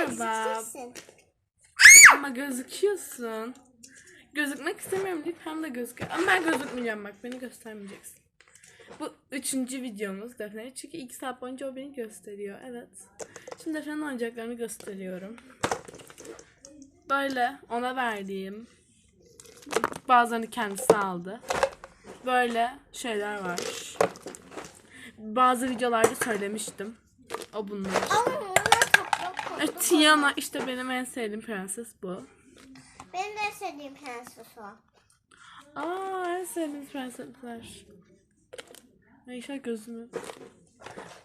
Merhaba. Ama gözüküyorsun. Gözükmek istemiyorum deyip hem de gözüküyor. Ama ben gözükmeyeceğim bak beni göstermeyeceksin. Bu üçüncü videomuz Defne. Çünkü iki saat boyunca o beni gösteriyor. Evet. Şimdi Defne'nin oyuncaklarını gösteriyorum. Böyle ona verdiğim. Bazılarını kendisi aldı. Böyle şeyler var. Bazı videolarda söylemiştim. O bunlar. Ama E. Tiana işte benim en sevdiğim prenses bu. Benim de sevdiğim prenses o. Aa en sevdiğim prensesler. Ay inşallah gözümü.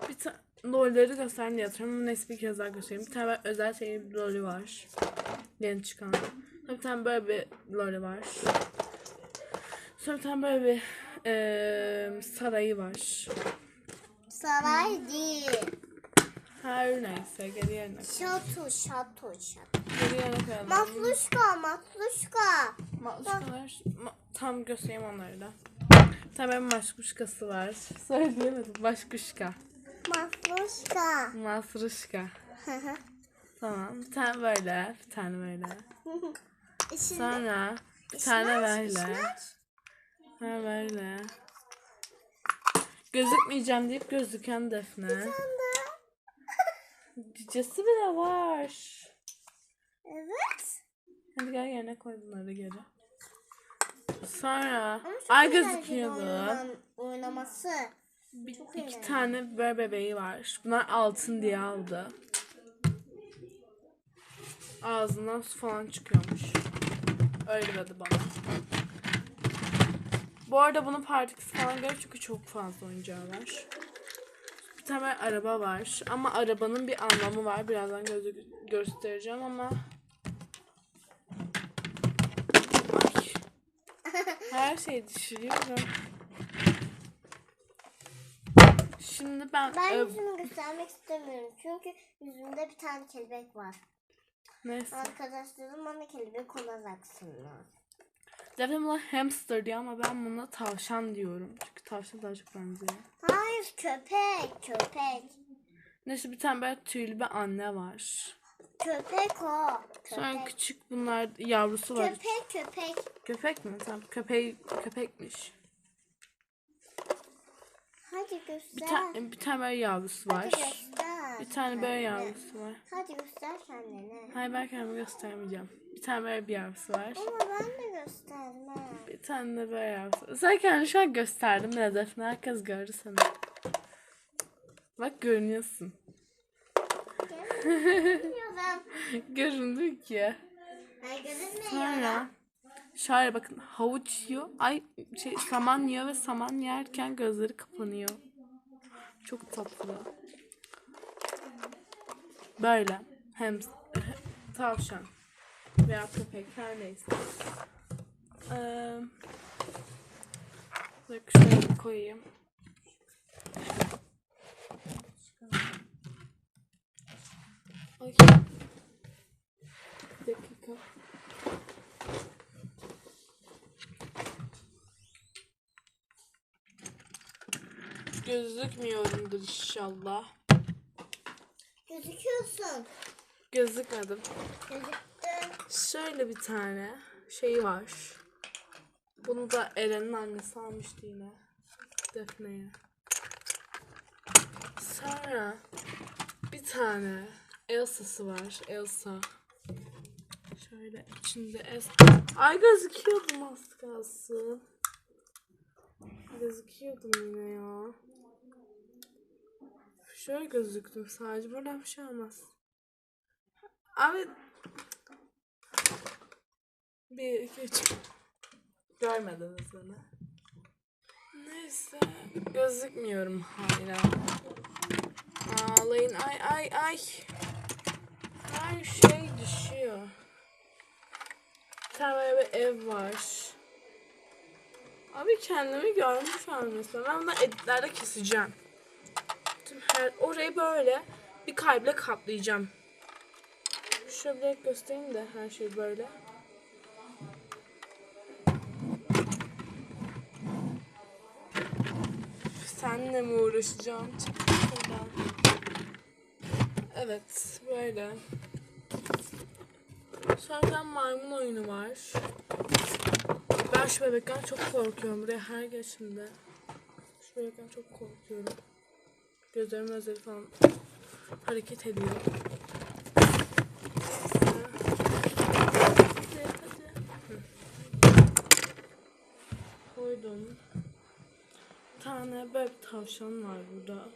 Bir tane lolleri göstereyim diye hatırlıyorum neyse bir kez daha göstereyim. Bir tane özel şey bir loli var. Yeni çıkan. Sonra bir tane böyle bir loli var. Sonra bir tane böyle bir eee sarayı var. Saray değil. Her neyse geri yerine. Şato, şato, şato. Geri yerine koyalım. Matluşka, matluşka. Maşkuşkalar. Ma- tam göstereyim onları da. Bir benim maşkuşkası var. Söyleyemedim. Maşkuşka. Matluşka. Masruşka. Tamam. Bir tane böyle. Bir tane böyle. İçinde Sonra bir tane böyle. Bir tane böyle. Gözükmeyeceğim deyip gözüken Defne. Cicesi bile var. Evet. Hadi gel yerine koy bunları geri. Sonra ay gözüküyordu. oynan- Oynaması. Bir, Çok iki eğlenceli. tane böyle bebeği var. Bunlar altın diye aldı. Ağzından su falan çıkıyormuş. Öyle dedi bana. Bu arada bunun partisi falan görüyor çünkü çok fazla oyuncağı var. Bir tane araba var. Ama arabanın bir anlamı var. Birazdan gözü göstereceğim ama. Ay. Her şeyi düşürüyorum. Şimdi ben, Ben e, yüzümü göstermek istemiyorum. Çünkü yüzümde bir tane kelebek var. neyse. Arkadaşlarım bana kelebek olacaksınlar. Zaten buna hamster diyor ama ben buna tavşan diyorum. Çünkü tavşan daha çok benziyor. Hayır köpek, köpek. Neyse bir tane böyle tüylü bir anne var. Köpek o. Sonra Köpek. küçük bunlar yavrusu var. Köpek, köpek. Köpek mi? Tamam köpeği köpekmiş. Hadi Bir, göster. tane bir tane böyle yavrusu var. Hadi göster. Bir tane böyle yavrusu var. Hadi göster kendini. Hayır ben kendimi göstermeyeceğim. Bir tane böyle bir yavrusu var. Ama ben de göstermem. Bir tane de böyle yavrusu. Sen kendini şu an gösterdim bile Defne. Herkes gördü seni. Bak görünüyorsun. Göründü ki. Hayır gözükmüyor. Sonra şöyle bakın havuç yiyor. Ay şey saman yiyor ve saman yerken gözleri kapanıyor. Çok tatlı. Böyle. Hem tavşan veya köpek her neyse. Ee, şöyle koyayım. Ay. Bir dakika. Gözükmüyorumdur inşallah. Gözüküyorsun. Gözükmedim. Gözüktün. Şöyle bir tane şey var. Bunu da Eren'in annesi almıştı yine. Defne'ye. Sonra bir tane Elsa'sı var. Elsa. Şöyle içinde Elsa. Ay gözüküyordum az kalsın. Gözüküyordum yine ya. Şöyle gözüktüm sadece. Buradan bir şey olmaz. Abi bir, iki, üç. Görmediniz beni. Neyse. Gözükmüyorum hala. Ağlayın. Ay ay ay. Her şey düşüyor. Bir tane böyle bir ev var. Abi kendimi görmüş an mesela. Ben bunu editlerde keseceğim. Her, orayı böyle bir kalple kaplayacağım. Şöyle göstereyim de her şey böyle. Senle mi uğraşacağım? Evet, böyle. Sonra maymun oyunu var. Ben şu bebekten çok korkuyorum. Buraya her geçimde. Şu bebekten çok korkuyorum. Gözlerim özleri falan hareket ediyor. Koydum. Bir tane böyle bir tavşan var burada.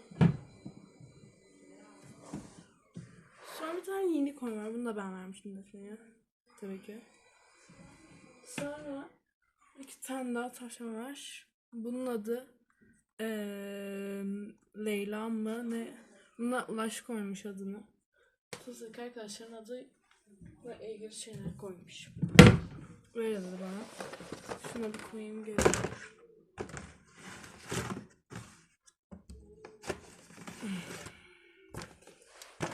Sonra bir tane unicorn var. Bunu da ben vermiştim Defne'ye. Tabii ki. Sonra iki tane daha tavşan var. Bunun adı eee Leyla mı ne? Buna Ulaş koymuş adını. Tuzluk arkadaşların adı ve ilgili şeyler koymuş. Böyle dedi bana. Şuna bir koyayım geri.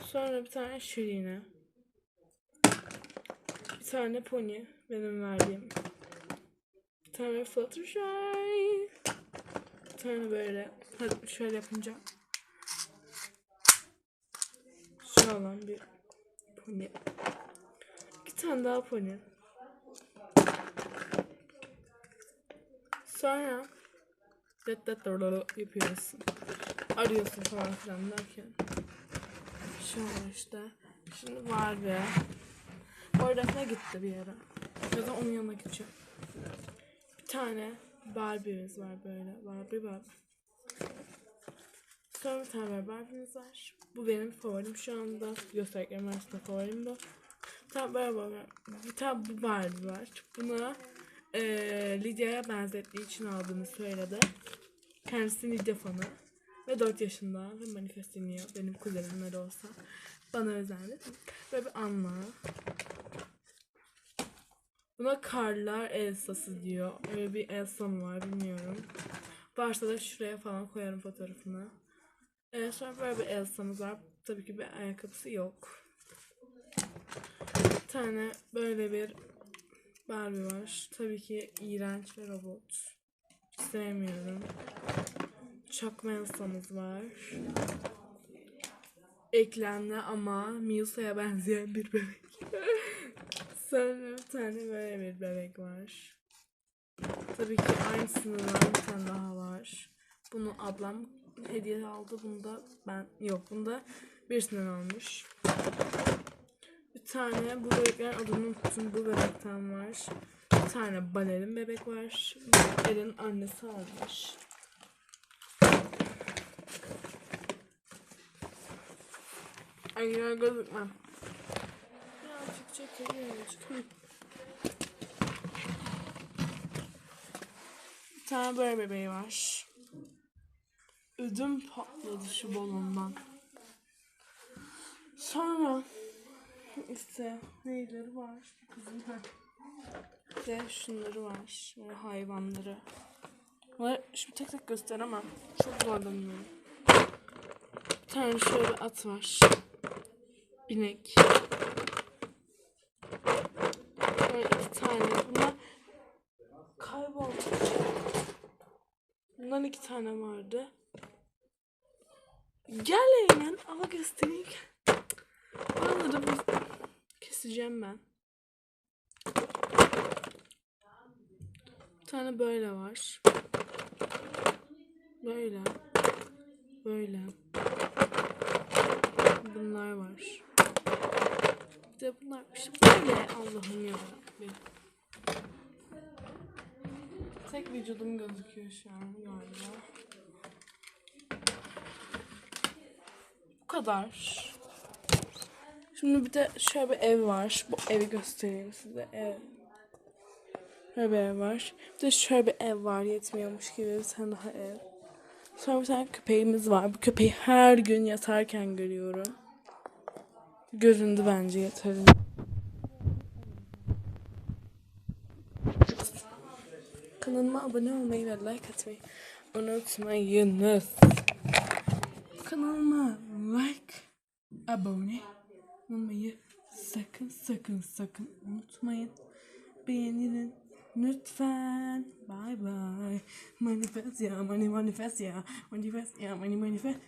Sonra bir tane şirine. Bir tane pony benim verdiğim. Bir tane Fluttershy. Tane böyle. Şöyle yapınca. Şu olan bir pony. İki tane daha pony. Sonra dat dat yapıyorsun. Arıyorsun falan filan derken. Şöyle işte. Şimdi var ya. Orada gitti bir yere. Ya da onun yanına gideceğim. Bir tane Barbie'miz var böyle. Barbie Barbie. Sonra bir tane böyle Barbie'miz var. Bu benim favorim şu anda. Gösterdiklerim arasında favorim bu. Tane böyle var. Bir tane bu Barbie var. Buna eee Lydia'ya benzettiği için aldığını söyledi. Kendisi Lydia fanı. Ve 4 yaşında ve manifest dinliyor. Benim kuzenim ne de olsa. Bana özeldi. Ve bir anla. Buna karlar Elsa'sı diyor. Öyle bir Elsa mı var bilmiyorum. Varsa da şuraya falan koyarım fotoğrafını. Ee, sonra böyle bir Elsa'mız var. Tabii ki bir ayakkabısı yok. Bir tane böyle bir Barbie var. Tabii ki iğrenç ve robot. Sevmiyorum. Çakma Elsa'mız var. Eklemli ama Milsa'ya benzeyen bir bebek. Sonra bir tane böyle bir bebek var. Tabii ki aynısından bir tane daha var. Bunu ablam hediye aldı. Bunu da ben yok. Bunu da birisinden almış. Bir tane bu bebeklerin adını unuttum. Bu bebekten var. Bir tane balerin bebek var. Elin annesi almış. Ay gözükmem. Birazcık. Hı. Bir tane böyle bebeği var. Ödüm patladı şu balondan. Sonra işte neyleri var kızım ha. De şunları var. Böyle hayvanları. Bunları şimdi tek tek gösteremem. Çok zorlanıyorum. Bir tane şöyle at var. Binek. Böyle iki tane. Bunlar kayboldu. Bundan iki tane vardı. Gel Eymen. Ama göstereyim. Onları bu keseceğim ben. Bir tane böyle var. Böyle. Böyle. Bunlar var. Bir de bunlar işte böyle Allah'ım yarabbim. Tek vücudum gözüküyor şu an galiba. Bu kadar. Şimdi bir de şöyle bir ev var. Bu evi göstereyim size. Ev. Şöyle bir ev var. Bir de şöyle bir ev var. Yetmiyormuş gibi bir tane daha ev. Sonra bir tane köpeğimiz var. Bu köpeği her gün yatarken görüyorum. Göründü bence yeterince. Kanalıma abone olmayı ve like atmayı unutmayınız. Kanalıma like, abone olmayı sakın sakın sakın unutmayın. Beğenin lütfen. Bye bye. Manifest ya, mani manifest ya, manifest ya, mani manifest.